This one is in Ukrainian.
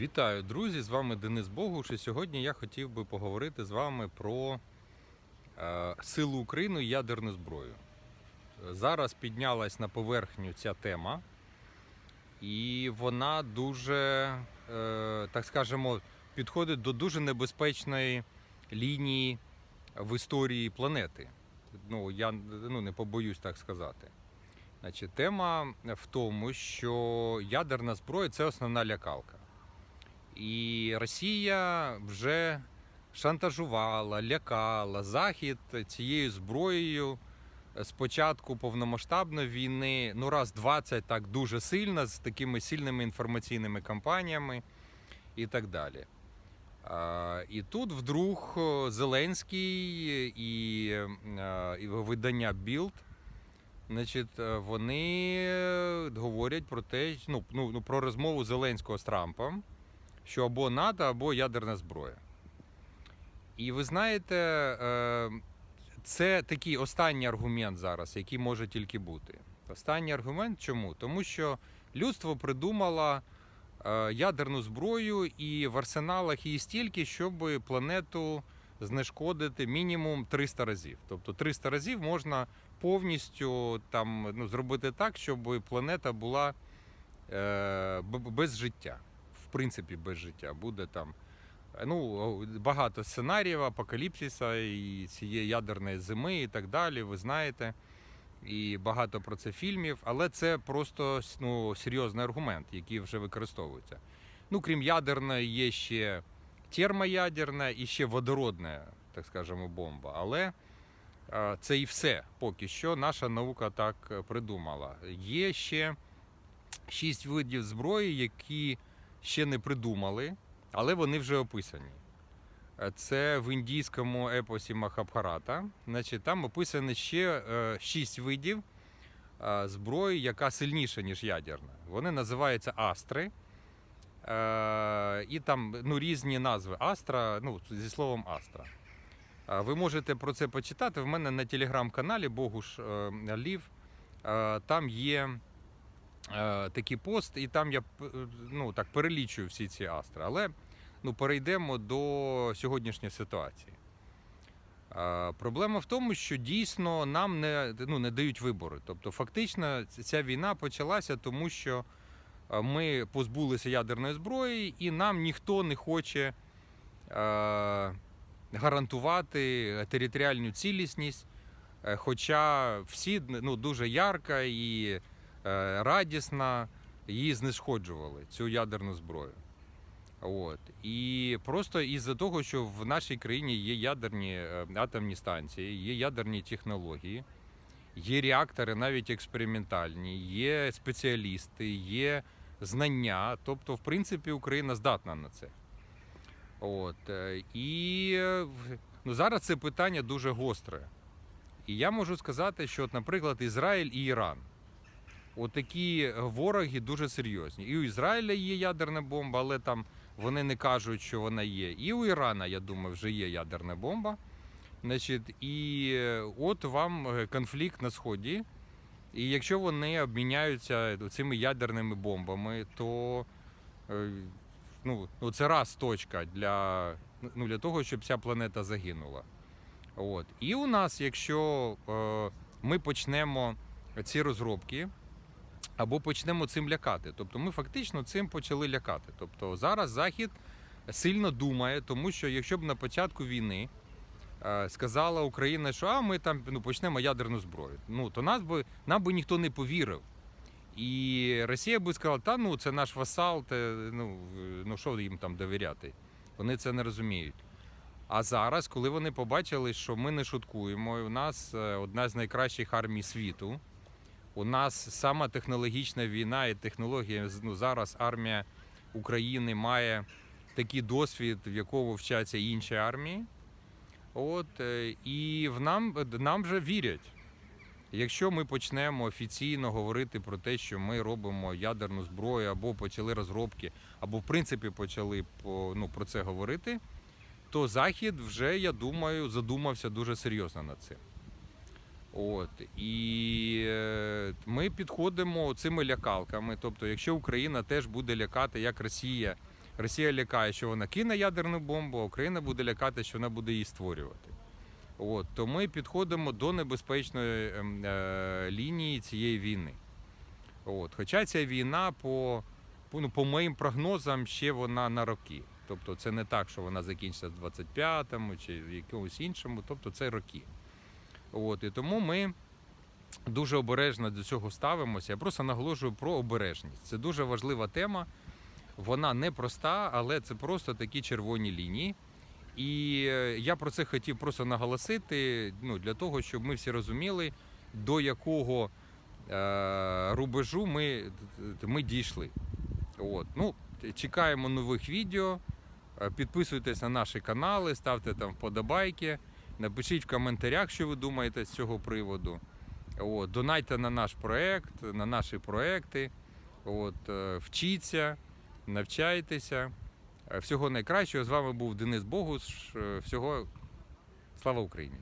Вітаю, друзі! З вами Денис Богуш. І сьогодні я хотів би поговорити з вами про е, силу України і ядерну зброю. Зараз піднялась на поверхню ця тема, і вона дуже, е, так скажемо, підходить до дуже небезпечної лінії в історії планети. Ну, я ну, не побоюсь так сказати. Значить, тема в тому, що ядерна зброя це основна лякалка. І Росія вже шантажувала, лякала Захід цією зброєю з початку повномасштабної війни, ну раз 20 так дуже сильно, з такими сильними інформаційними кампаніями і так далі. І тут вдруг Зеленський і, е, і видання Білд. Значить, е, вони говорять про те, ну, ну, ну, про розмову Зеленського з Трампом, що або НАТО, або ядерна зброя. І ви знаєте, е, це такий останній аргумент зараз, який може тільки бути. Останній аргумент чому? Тому що людство придумало е, ядерну зброю і в арсеналах її стільки, щоб планету знешкодити мінімум 300 разів. Тобто 300 разів можна повністю там, ну, зробити так, щоб планета була е, без життя. Принципі, без життя. Буде там ну, багато сценаріїв апокаліпсиса і цієї ядерної зими і так далі. Ви знаєте. І багато про це фільмів, але це просто ну, серйозний аргумент, який вже використовується. Ну, крім ядерної, є ще термоядерна і ще водородна, так скажемо, бомба. Але е, це і все поки що наша наука так е, придумала. Є ще шість видів зброї, які ще не придумали, але вони вже описані. Е, Це в індійському епосі Махабхарата. Значить, там описано ще е, шість видів е, зброї, яка сильніша, ніж ядерна. Вони називаються астри. І там ну, різні назви Астра, ну, зі словом Астра. Ви можете про це почитати. В мене на телеграм-каналі Богуш Лів. Там є такий пост, і там я ну, так, перелічую всі ці астри. Але ну, перейдемо до сьогоднішньої ситуації. Е, Проблема в тому, що дійсно нам не, ну, не дають вибори. Тобто, фактично, ця війна почалася тому, що е, ми позбулися ядерної зброї, і нам ніхто не хоче е, гарантувати територіальну цілісність. Е, Хоча всі ну, дуже ярко і е, радісно її знешкоджували, цю ядерну зброю. От. І просто із-за того, що в нашій країні є ядерні е, атомні станції, є ядерні технології, є реактори навіть експериментальні, є спеціалісти, є знання. Тобто, в принципі, Україна здатна на це. От. е, І ну, зараз це питання дуже гостре. І я можу сказати, що, наприклад, Ізраїль і Іран. Отакі вороги дуже серйозні. І у Ізраїля є ядерна бомба, але там вони не кажуть, що вона є. І у Ірана, я думаю, вже є ядерна бомба. Значить, і е, от вам е, конфлікт на сході. І якщо вони обміняються цими ядерними бомбами, то е, ну, ну, це раз точка для, ну, для того, щоб ця планета загинула. От. І у нас, якщо е, ми почнемо ці розробки, або почнемо цим лякати. Тобто ми фактично цим почали лякати. Тобто зараз Захід сильно думає, тому що якщо б на початку війни е, сказала Україна, що а ми там ну, почнемо ядерну зброю, ну то нас би нам би ніхто не повірив. І Росія би сказала, та ну це наш васал, те, ну, ну що їм там довіряти? Вони це не розуміють. А зараз, коли вони побачили, що ми не шуткуємо, і у нас е, одна з найкращих армій світу, у нас сама технологічна війна і технологія, ну, зараз армія України має такий досвід, в якого вчаться інші армії. От, е, і в нам, нам вже вірять. Якщо ми почнемо офіційно говорити про те, що ми робимо ядерну зброю, або почали розробки, або в принципі почали ну, про це говорити, то Захід вже, я думаю, задумався дуже серйозно над цим. От і е, ми підходимо цими лякалками. Тобто, якщо Україна теж буде лякати, як Росія Росія лякає, що вона кине ядерну бомбу, а Україна буде лякати, що вона буде її створювати. От, то ми підходимо до небезпечної ем, е, лінії цієї війни. От, хоча ця війна, по, по, ну, по моїм прогнозам, ще вона на роки. Тобто це не так, що вона закінчиться в 25-му чи в якомусь іншому, тобто це роки. От, і тому ми дуже обережно до цього ставимося. Я просто наголошую про обережність. Це дуже важлива тема. Вона непроста, але це просто такі червоні лінії. І е, я про це хотів просто наголосити, ну, для того, щоб ми всі розуміли, до якого е, рубежу ми, ми дійшли. От. Ну, чекаємо нових відео. Е, Підписуйтесь на наші канали, ставте там вподобайки, напишіть в коментарях, що ви думаєте з цього приводу. От, донайте на наш проект, на наші проекти. От, е, вчіться, навчайтеся. Всього найкращого. З вами був Денис Богуш. Е, Всього слава Україні!